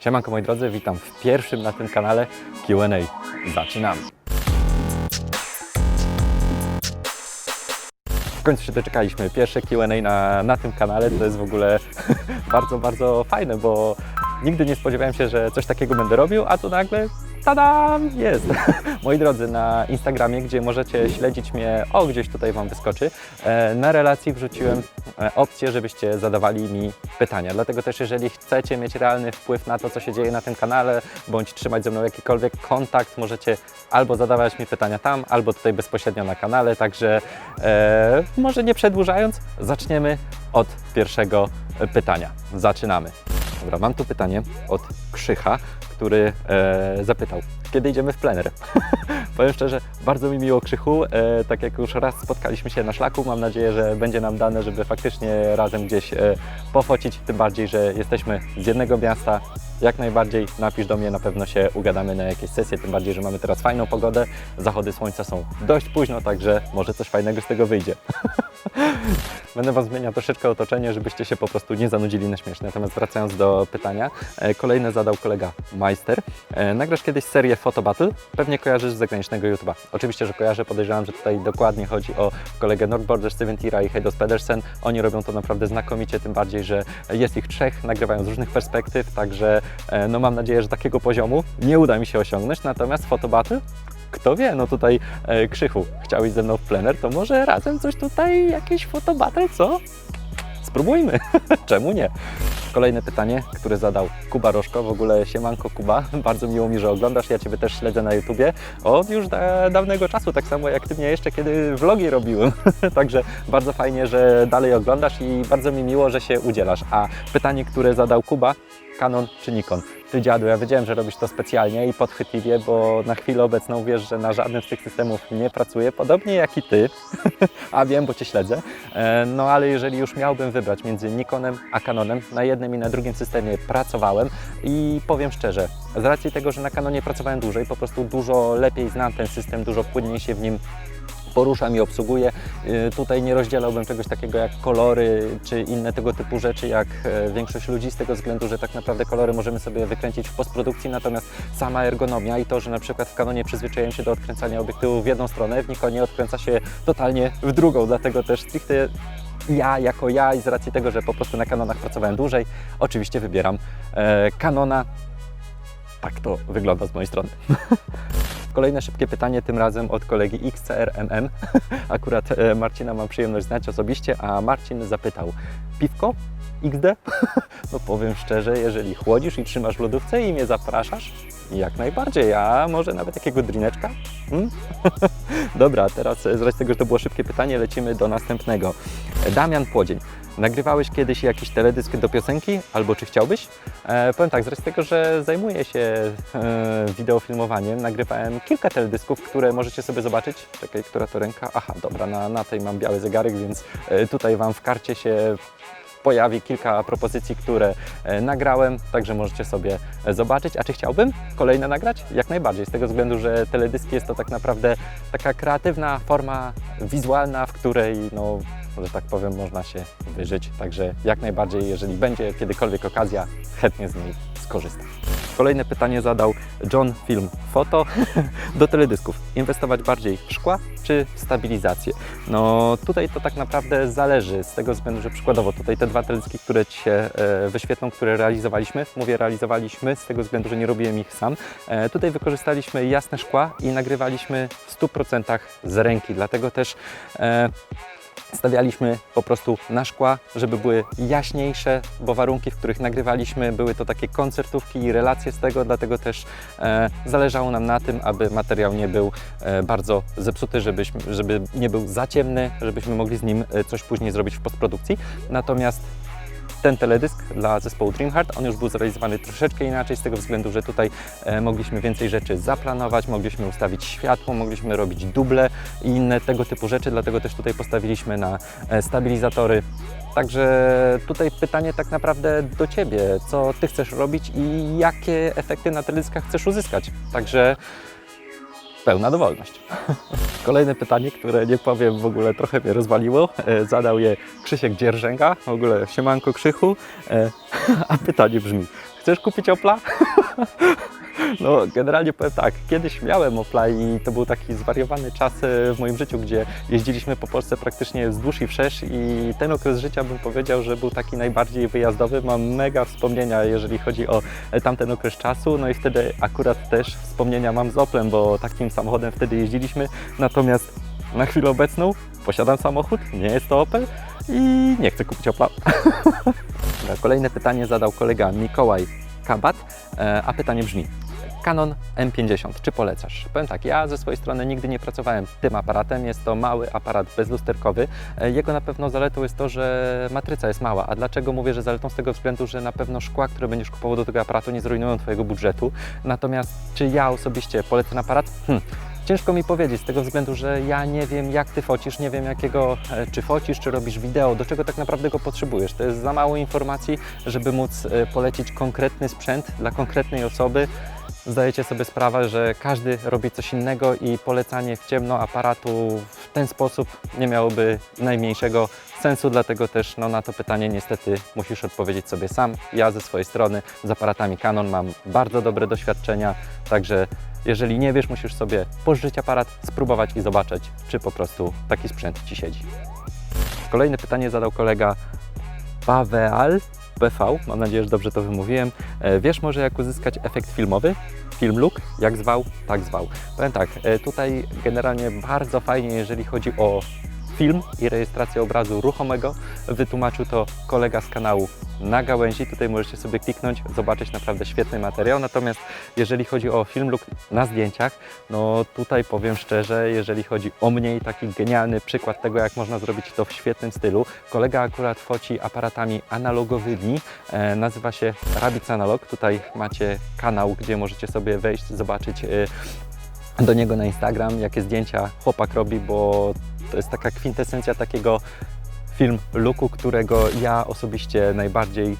Siemanko moi drodzy, witam w pierwszym na tym kanale Q&A. Zaczynamy! W końcu się doczekaliśmy. Pierwsze Q&A na, na tym kanale to jest w ogóle bardzo, bardzo fajne, bo nigdy nie spodziewałem się, że coś takiego będę robił, a tu nagle tadam, jest. Moi drodzy, na Instagramie, gdzie możecie śledzić mnie, o gdzieś tutaj Wam wyskoczy, e, na relacji wrzuciłem e, opcję, żebyście zadawali mi pytania. Dlatego też, jeżeli chcecie mieć realny wpływ na to, co się dzieje na tym kanale, bądź trzymać ze mną jakikolwiek kontakt, możecie albo zadawać mi pytania tam, albo tutaj bezpośrednio na kanale. Także e, może nie przedłużając, zaczniemy od pierwszego pytania. Zaczynamy. Dobra, mam tu pytanie od Krzycha, który e, zapytał, kiedy idziemy w plener? Powiem szczerze, bardzo mi miło Krzychu, e, tak jak już raz spotkaliśmy się na szlaku, mam nadzieję, że będzie nam dane, żeby faktycznie razem gdzieś e, pofocić, tym bardziej, że jesteśmy z jednego miasta, jak najbardziej napisz do mnie, na pewno się ugadamy na jakieś sesje, tym bardziej, że mamy teraz fajną pogodę, zachody słońca są dość późno, także może coś fajnego z tego wyjdzie. Będę Wam zmieniał troszeczkę otoczenie, żebyście się po prostu nie zanudzili na śmieszne. Natomiast wracając do pytania, e, kolejne zadał kolega Majster. E, Nagrasz kiedyś serię Photo Battle? Pewnie kojarzysz z zagranicznego YouTube'a. Oczywiście, że kojarzę, podejrzewam, że tutaj dokładnie chodzi o kolegę Nordborder, Steven i Heidos Pedersen. Oni robią to naprawdę znakomicie, tym bardziej, że jest ich trzech, nagrywają z różnych perspektyw, także no mam nadzieję, że takiego poziomu nie uda mi się osiągnąć. Natomiast Photo Battle kto wie, no tutaj e, Krzychu, chciałeś ze mną w plener, to może razem coś tutaj, jakieś fotobattle, co? Spróbujmy, czemu nie? Kolejne pytanie, które zadał Kuba Rożko, w ogóle siemanko Kuba, bardzo miło mi, że oglądasz, ja Ciebie też śledzę na YouTubie. Od już da, dawnego czasu, tak samo jak Ty mnie jeszcze kiedy vlogi robiłem, także bardzo fajnie, że dalej oglądasz i bardzo mi miło, że się udzielasz. A pytanie, które zadał Kuba, Canon czy Nikon? Ty dziadu, ja wiedziałem, że robisz to specjalnie i podchwytliwie, bo na chwilę obecną wiesz, że na żadnym z tych systemów nie pracuję, podobnie jak i Ty, a wiem, bo Cię śledzę. E, No ale jeżeli już miałbym wybrać między Nikonem a Canonem, na jednym i na drugim systemie pracowałem i powiem szczerze, z racji tego, że na Canonie pracowałem dłużej, po prostu dużo lepiej znam ten system, dużo płynniej się w nim poruszam i obsługuję. Y, Tutaj nie rozdzielałbym czegoś takiego jak kolory czy inne tego typu rzeczy, jak e, większość ludzi, z tego względu, że tak naprawdę kolory możemy sobie wykręcić w postprodukcji, natomiast sama ergonomia i to, że na przykład w Canonie przyzwyczaiłem się do odkręcania obiektywu w jedną stronę, w Nikonie odkręca się totalnie w drugą, dlatego też stricte ja jako ja i z racji tego, że po prostu na Canonach pracowałem dłużej, oczywiście wybieram e, Canona. Tak to wygląda z mojej strony. Kolejne szybkie pytanie, tym razem od kolegi XCRMM. Akurat e, Marcina mam przyjemność znać osobiście, a Marcin zapytał: Piwko? XD? No powiem szczerze, jeżeli chłodzisz i trzymasz w lodówce i mnie zapraszasz, jak najbardziej, a może nawet jakiego drineczka? Hmm? Dobra, teraz e, z racji tego, że to było szybkie pytanie, lecimy do następnego. E, Damian Płodzień. Nagrywałeś kiedyś jakiś teledysk do piosenki, albo czy chciałbyś? E, powiem tak, z racji tego, że zajmuję się e, wideofilmowaniem, nagrywałem kilka teledysków, które możecie sobie zobaczyć. Czekaj, która to ręka? Aha, dobra, na, na tej mam biały zegarek, więc e, tutaj Wam w karcie się pojawi kilka propozycji, które e, nagrałem, także możecie sobie e, zobaczyć. A czy chciałbym kolejne nagrać? Jak najbardziej, z tego względu, że teledyski jest to tak naprawdę taka kreatywna forma wizualna, w której, no, że tak powiem, można się wyżyć. Także jak najbardziej, jeżeli będzie kiedykolwiek okazja, chętnie z niej skorzystam. Kolejne pytanie zadał John Film Foto do teledysków. Inwestować bardziej w szkła czy stabilizację? No tutaj to tak naprawdę zależy z tego względu, że przykładowo tutaj te dwa teledyski, które Ci się e, wyświetlą, które realizowaliśmy, mówię realizowaliśmy z tego względu, że nie robiłem ich sam. E, tutaj wykorzystaliśmy jasne szkła i nagrywaliśmy w 100% z ręki, dlatego też e, stawialiśmy po prostu na szkła, żeby były jaśniejsze, bo warunki, w których nagrywaliśmy, były to takie koncertówki i relacje z tego, dlatego też e, zależało nam na tym, aby materiał nie był e, bardzo zepsuty, żebyśmy, żeby nie był za ciemny, żebyśmy mogli z nim e, coś później zrobić w postprodukcji. Natomiast ten teledysk dla zespołu Dreamheart, on już był zrealizowany troszeczkę inaczej z tego względu, że tutaj e, mogliśmy więcej rzeczy zaplanować, mogliśmy ustawić światło, mogliśmy robić duble i inne tego typu rzeczy, dlatego też tutaj postawiliśmy na e, stabilizatory. Także tutaj pytanie tak naprawdę do Ciebie, co Ty chcesz robić i jakie efekty na teledyskach chcesz uzyskać. Także pełna dowolność. Kolejne pytanie, które nie powiem w ogóle trochę mnie rozwaliło, e, zadał je Krzysiek Dzierżęga, w ogóle siemanko Krzychu, e, a pytanie brzmi, chcesz kupić Opla? No, generalnie powiem tak, kiedyś miałem Opla i to był taki zwariowany czas e, w moim życiu, gdzie jeździliśmy po Polsce praktycznie wzdłuż i wszerz i ten okres życia bym powiedział, że był taki najbardziej wyjazdowy. Mam mega wspomnienia, jeżeli chodzi o e, tamten okres czasu, no i wtedy akurat też wspomnienia mam z Oplem, bo takim samochodem wtedy jeździliśmy, natomiast na chwilę obecną posiadam samochód, nie jest to Opel i nie chcę kupić Opla. Kolejne pytanie zadał kolega Mikołaj Kabat, e, a pytanie brzmi, Canon M50, czy polecasz? Powiem tak, ja ze swojej strony nigdy nie pracowałem tym aparatem, jest to mały aparat bezlusterkowy. E, Jego na pewno zaletą jest to, że matryca jest mała. A dlaczego mówię, że zaletą z tego względu, że na pewno szkła, które będziesz kupował do tego aparatu nie zrujnują Twojego budżetu. Natomiast czy ja osobiście polecę ten aparat? Hm. Ciężko mi powiedzieć z tego względu, że ja nie wiem jak Ty focisz, nie wiem jakiego, e, czy focisz, czy robisz wideo, do czego tak naprawdę go potrzebujesz. To jest za mało informacji, żeby móc e, polecić konkretny sprzęt dla konkretnej osoby. Zdajecie sobie sprawę, że każdy robi coś innego i polecanie w ciemno aparatu w ten sposób nie miałoby najmniejszego sensu, dlatego też no, na to pytanie niestety musisz odpowiedzieć sobie sam. Ja ze swojej strony z aparatami Canon mam bardzo dobre doświadczenia, także jeżeli nie wiesz, musisz sobie pożyczyć aparat, spróbować i zobaczyć, czy po prostu taki sprzęt Ci siedzi. Kolejne pytanie zadał kolega Paweal PV, mam nadzieję, że dobrze to wymówiłem. E, Wiesz może jak uzyskać efekt filmowy? Film look, jak zwał, tak zwał. Powiem tak, e, tutaj generalnie bardzo fajnie, jeżeli chodzi o film i rejestrację obrazu ruchomego. Wytłumaczył to kolega z kanału na gałęzi. Tutaj możecie sobie kliknąć, zobaczyć naprawdę świetny materiał. Natomiast jeżeli chodzi o film look na zdjęciach, no tutaj powiem szczerze, jeżeli chodzi o mnie i taki genialny przykład tego, jak można zrobić to w świetnym stylu. Kolega akurat foci aparatami analogowymi, e, nazywa się Rabbit Analog. Tutaj macie kanał, gdzie możecie sobie wejść, zobaczyć e, do niego na Instagram, jakie zdjęcia chłopak robi, bo to jest taka kwintesencja takiego film looku, którego ja osobiście najbardziej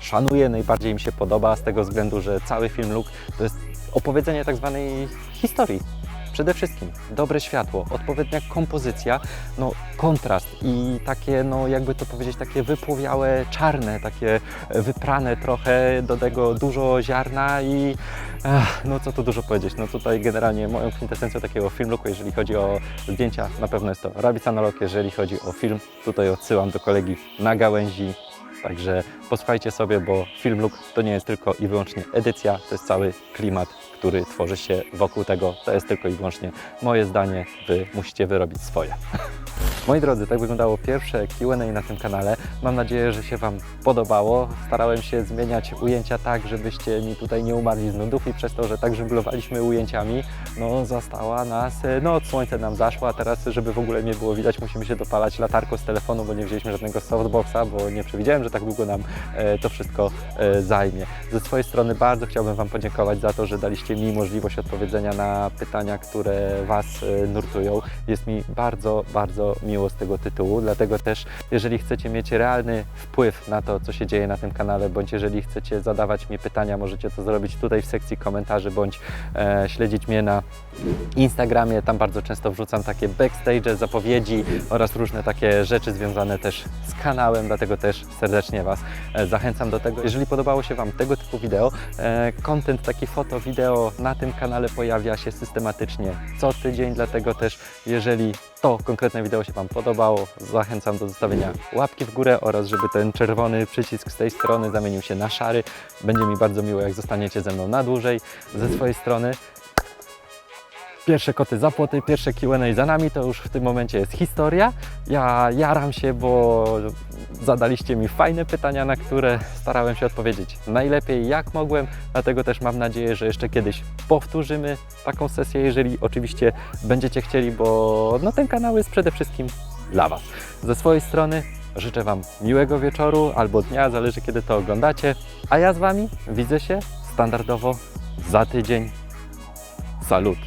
szanuję, najbardziej mi się podoba z tego względu, że cały film look to jest opowiedzenie tak zwanej historii. Przede wszystkim dobre światło, odpowiednia kompozycja, no kontrast i takie, no jakby to powiedzieć, takie wypłowiałe, czarne, takie wyprane trochę, do tego dużo ziarna i ech, no co tu dużo powiedzieć, no tutaj generalnie moją kwintesencją takiego film looku, jeżeli chodzi o zdjęcia, na pewno jest to Rabbit Analog, jeżeli chodzi o film, tutaj odsyłam do kolegi na gałęzi, Także posłuchajcie sobie, bo film look to nie jest tylko i wyłącznie edycja, to jest cały klimat, który tworzy się wokół tego. To jest tylko i wyłącznie moje zdanie, wy musicie wyrobić swoje. Moi drodzy, tak wyglądało pierwsze Q&A na tym kanale. Mam nadzieję, że się Wam podobało. Starałem się zmieniać ujęcia tak, żebyście mi tutaj nie umarli z nudów i przez to, że tak żonglowaliśmy ujęciami, no zastała nas noc, słońce nam zaszło, a teraz, żeby w ogóle nie było widać, musimy się dopalać latarką z telefonu, bo nie wzięliśmy żadnego softboxa, bo nie przewidziałem, że tak długo nam e, to wszystko e, zajmie. Ze swojej strony bardzo chciałbym Wam podziękować za to, że daliście mi możliwość odpowiedzenia na pytania, które Was e, nurtują. Jest mi bardzo, bardzo miło z tego tytułu, dlatego też jeżeli chcecie mieć realny wpływ na to, co się dzieje na tym kanale, bądź jeżeli chcecie zadawać mi pytania, możecie to zrobić tutaj w sekcji komentarzy, bądź e, śledzić mnie na Instagramie. Tam bardzo często wrzucam takie backstage, zapowiedzi oraz różne takie rzeczy związane też z kanałem, dlatego też serdecznie Was e, zachęcam do tego. Jeżeli podobało się Wam tego typu wideo, e, content taki foto, wideo na tym kanale pojawia się systematycznie co tydzień, dlatego też jeżeli to konkretne wideo się Wam podobało, zachęcam do zostawienia łapki w górę oraz żeby ten czerwony przycisk z tej strony zamienił się na szary. Będzie mi bardzo miło, jak zostaniecie ze mną na dłużej. Ze swojej strony Pierwsze koty za płoty, pierwsze Q&A za nami, to już w tym momencie jest historia. Ja jaram się, bo zadaliście mi fajne pytania, na które starałem się odpowiedzieć najlepiej jak mogłem, dlatego też mam nadzieję, że jeszcze kiedyś powtórzymy taką sesję, jeżeli oczywiście będziecie chcieli, bo no, ten kanał jest przede wszystkim dla Was. Ze swojej strony życzę Wam miłego wieczoru albo dnia, zależy kiedy to oglądacie, a ja z Wami widzę się standardowo za tydzień. Salut!